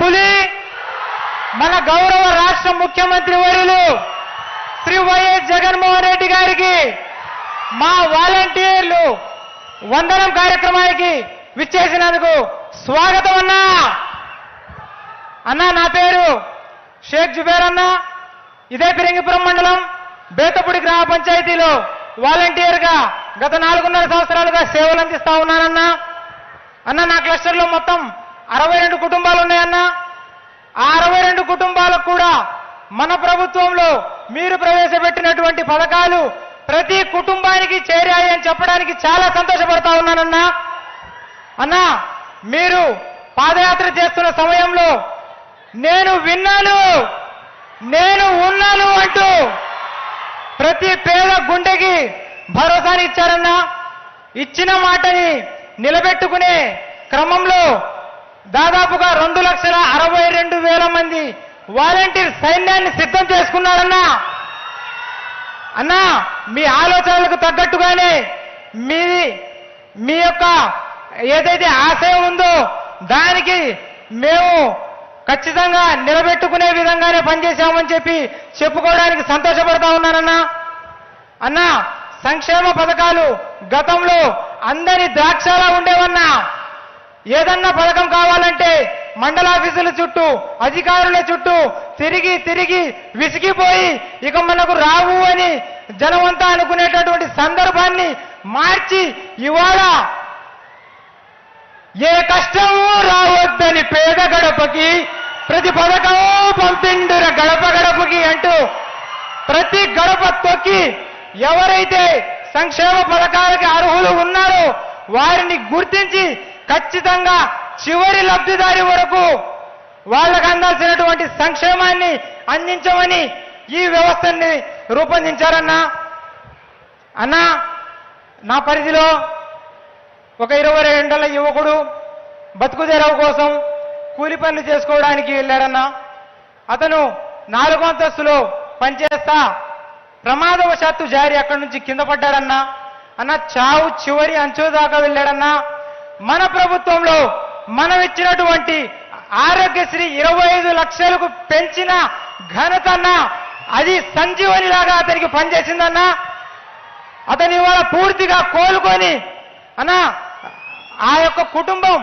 పులి. మన గౌరవ రాష్ట్ర ముఖ్యమంత్రి వర్యులు శ్రీ వైఎస్ జగన్మోహన్ రెడ్డి గారికి మా వాలంటీర్లు వందనం కార్యక్రమానికి విచ్చేసినందుకు స్వాగతం అన్నా. అన్నా నా పేరు షేక్ జుబేర్ అన్నా. ఇదే పిరింగిపురం మండలం బేతపూడి గ్రామ పంచాయతీలో వాలంటీర్గా గత నాలుగున్నర సంవత్సరాలుగా సేవలు అందిస్తా ఉన్నానన్నా. అన్న నా క్లస్టర్లో మొత్తం అరవై రెండు కుటుంబాలు ఉన్నాయన్నా? ఆ అరవై రెండు కుటుంబాలకు కూడా మన ప్రభుత్వంలో మీరు ప్రవేశపెట్టినటువంటి పథకాలు ప్రతి కుటుంబానికి చేరాయి అని చెప్పడానికి చాలా సంతోషపడతా ఉన్నానన్నా. అన్నా మీరు పాదయాత్ర చేస్తున్న సమయంలో నేను విన్నాను నేను ఉన్నాను అంటూ ప్రతి పేద గుండెకి భరోసాని ఇచ్చారన్నా. ఇచ్చిన మాటని నిలబెట్టుకునే క్రమంలో దాదాపుగా రెండు లక్షల అరవై రెండు వేల మంది వాలంటీర్ సైన్యాన్ని సిద్ధం చేసుకున్నాడన్నా అన్నా మీ ఆలోచనలకు తగ్గట్టుగానే మీ మీ యొక్క ఏదైతే ఆశయం ఉందో దానికి మేము ఖచ్చితంగా నిలబెట్టుకునే విధంగానే పనిచేశామని చెప్పి చెప్పుకోవడానికి సంతోషపడతా ఉన్నానన్నా. అన్నా సంక్షేమ పథకాలు గతంలో అందరి ద్రాక్షలా ఉండేవన్నా. ఏదన్నా పథకం కావాలంటే మండలాఫీసుల చుట్టూ అధికారుల చుట్టూ తిరిగి తిరిగి విసిగిపోయి ఇక మనకు రావు అని జనమంతా అనుకునేటటువంటి సందర్భాన్ని మార్చి ఇవాళ ఏ కష్టము రావద్దని పేద గడపకి ప్రతి పథకము పంపిండుర గడప గడపకి అంటూ ప్రతి గడప తొక్కి ఎవరైతే సంక్షేమ పథకాలకి అర్హులు ఉన్నారో వారిని గుర్తించి ఖచ్చితంగా చివరి లబ్ధిదారి వరకు వాళ్ళకు అందాల్సినటువంటి సంక్షేమాన్ని అందించమని ఈ వ్యవస్థని రూపొందించారన్నా. అన్నా నా పరిధిలో ఒక ఇరవై రెండేళ్ళ యువకుడు బతుకుదెరవు కోసం కూలి పనులు చేసుకోవడానికి వెళ్ళాడన్నా. అతను నాలుగో అంతస్తులో పనిచేస్తా ప్రమాదవశాత్తు జారి అక్కడి నుంచి కింద పడ్డాడన్నా. అన్న చావు చివరి అంచు దాకా వెళ్ళాడన్నా. మన ప్రభుత్వంలో మనం ఇచ్చినటువంటి ఆరోగ్యశ్రీ ఇరవై ఐదు లక్షలకు పెంచిన ఘనతన్నా అది సంజీవని లాగా అతనికి పనిచేసిందన్నా. అతని ఇవాళ పూర్తిగా కోలుకొని అన్నా ఆ యొక్క కుటుంబం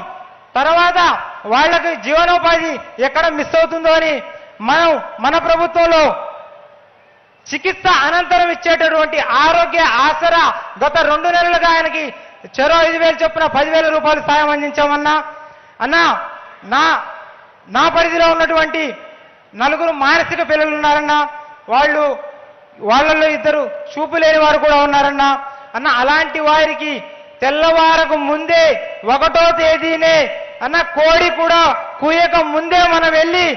తర్వాత వాళ్ళకి జీవనోపాధి ఎక్కడ మిస్ అవుతుందో అని మనం మన ప్రభుత్వంలో చికిత్స అనంతరం ఇచ్చేటటువంటి ఆరోగ్య ఆసరా గత రెండు నెలలుగా ఆయనకి చెరో ఐదు వేలు చొప్పున పదివేల రూపాయలు సాయం అందించామన్నా అన్నా నా నా పరిధిలో ఉన్నటువంటి నలుగురు మానసిక పిల్లలు ఉన్నారన్నా వాళ్ళు వాళ్ళల్లో ఇద్దరు చూపు లేని వారు కూడా ఉన్నారన్నా అన్న అలాంటి వారికి తెల్లవారకు ముందే ఒకటో తేదీనే అన్న కోడి కూడా కూయక ముందే మనం వెళ్ళి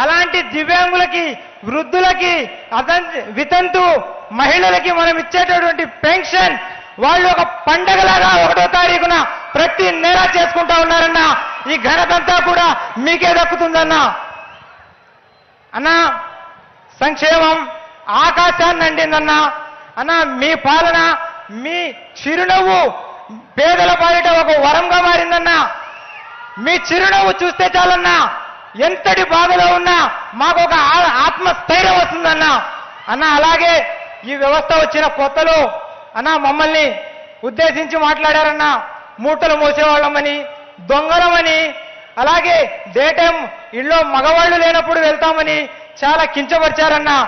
అలాంటి దివ్యాంగులకి వృద్ధులకి అతం వితంతు మహిళలకి మనం ఇచ్చేటటువంటి పెన్షన్ వాళ్ళు ఒక పండగలాగా ఒకటో తారీఖున ప్రతి నెల చేసుకుంటా ఉన్నారన్న ఈ ఘనతంతా కూడా మీకే దక్కుతుందన్నా. అన్నా సంక్షేమం ఆకాశాన్ని అండిందన్న అన్న మీ పాలన మీ చిరునవ్వు పేదల పాలిట ఒక వరంగా మారిందన్న. మీ చిరునవ్వు చూస్తే చాలన్నా ఎంతటి బాధలో ఉన్నా మాకు ఒక ఆ- ఆత్మస్థైర్యం వస్తుందన్న. అన్న అలాగే ఈ వ్యవస్థ వచ్చిన కొత్తలో అన్నా మమ్మల్ని ఉద్దేశించి మాట్లాడారన్నా మూటలు మోసేవాళ్ళమని దొంగలమని అలాగే డే టైం ఇంట్లో మగవాళ్ళు లేనప్పుడు వెళ్తామని చాలా కించపరిచారన్నా.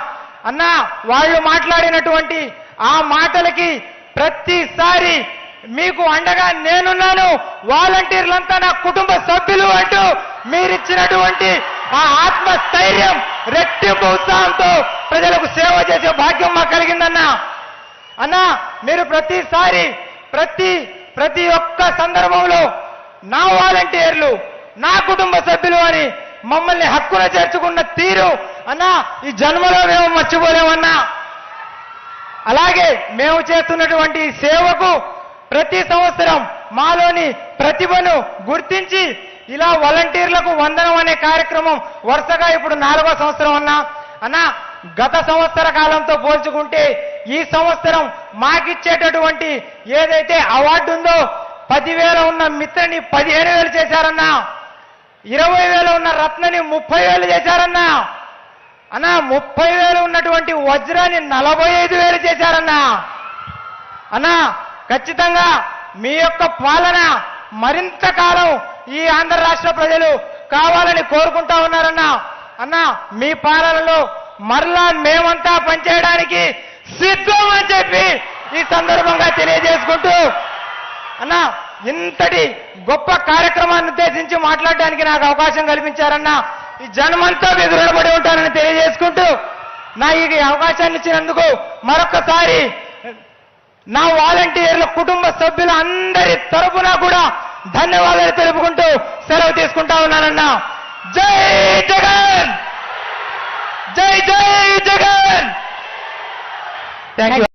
అన్నా వాళ్ళు మాట్లాడినటువంటి ఆ మాటలకి ప్రతిసారి మీకు అండగా నేనున్నాను. వాలంటీర్లంతా నా కుటుంబ సభ్యులు అంటూ మీరిచ్చినటువంటి ఆ ఆత్మస్థైర్యం రెట్టింపు ఉత్సాహంతో ప్రజలకు సేవ చేసే భాగ్యం మాకు కలిగిందన్నా. అన్నా మీరు ప్రతిసారి ప్రతి ప్రతి ఒక్క సందర్భంలో నా వాలంటీర్లు నా కుటుంబ సభ్యులు అని మమ్మల్ని హక్కున చేర్చుకున్న తీరు అన్నా ఈ జన్మలో మేము మర్చిపోలేమన్నా. అలాగే మేము చేస్తున్నటువంటి సేవకు ప్రతి సంవత్సరం మాలోని ప్రతిభను గుర్తించి ఇలా వాలంటీర్లకు వందనం అనే కార్యక్రమం వరుసగా ఇప్పుడు నాలుగో సంవత్సరం అన్నా. అన్నా గత సంవత్సర కాలంతో పోల్చుకుంటే ఈ సంవత్సరం మాకిచ్చేటటువంటి ఏదైతే అవార్డు ఉందో పదివేల ఉన్న మిత్రని పదిహేను వేలు చేశారన్నా ఇరవై వేలు ఉన్న రత్నని ముప్పై వేలు చేశారన్నా అన్నా ముప్పై వేలు ఉన్నటువంటి వజ్రాన్ని నలభై ఐదు వేలు చేశారన్నా. అన్నా ఖచ్చితంగా మీ యొక్క పాలన మరింత కాలం ఈ ఆంధ్ర రాష్ట్ర ప్రజలు కావాలని కోరుకుంటా ఉన్నారన్నా. అన్నా మీ పాలనలో మరలా మేమంతా పనిచేయడానికి సిద్ధం అని చెప్పి ఈ సందర్భంగా తెలియజేసుకుంటూ అన్నా ఇంతటి గొప్ప కార్యక్రమాన్ని ఉద్దేశించి మాట్లాడడానికి నాకు అవకాశం కల్పించారన్నా ఈ జన్మంతా మీకు రుణపడి ఉంటానని తెలియజేసుకుంటూ నా ఈ అవకాశాన్ని ఇచ్చినందుకు మరొకసారి నా వాలంటీర్ల కుటుంబ సభ్యుల అందరి తరఫున కూడా ధన్యవాదాలు తెలుపుకుంటూ సెలవు తీసుకుంటా ఉన్నానన్నా. జై జగన్! జై జై జగన్! Thank you.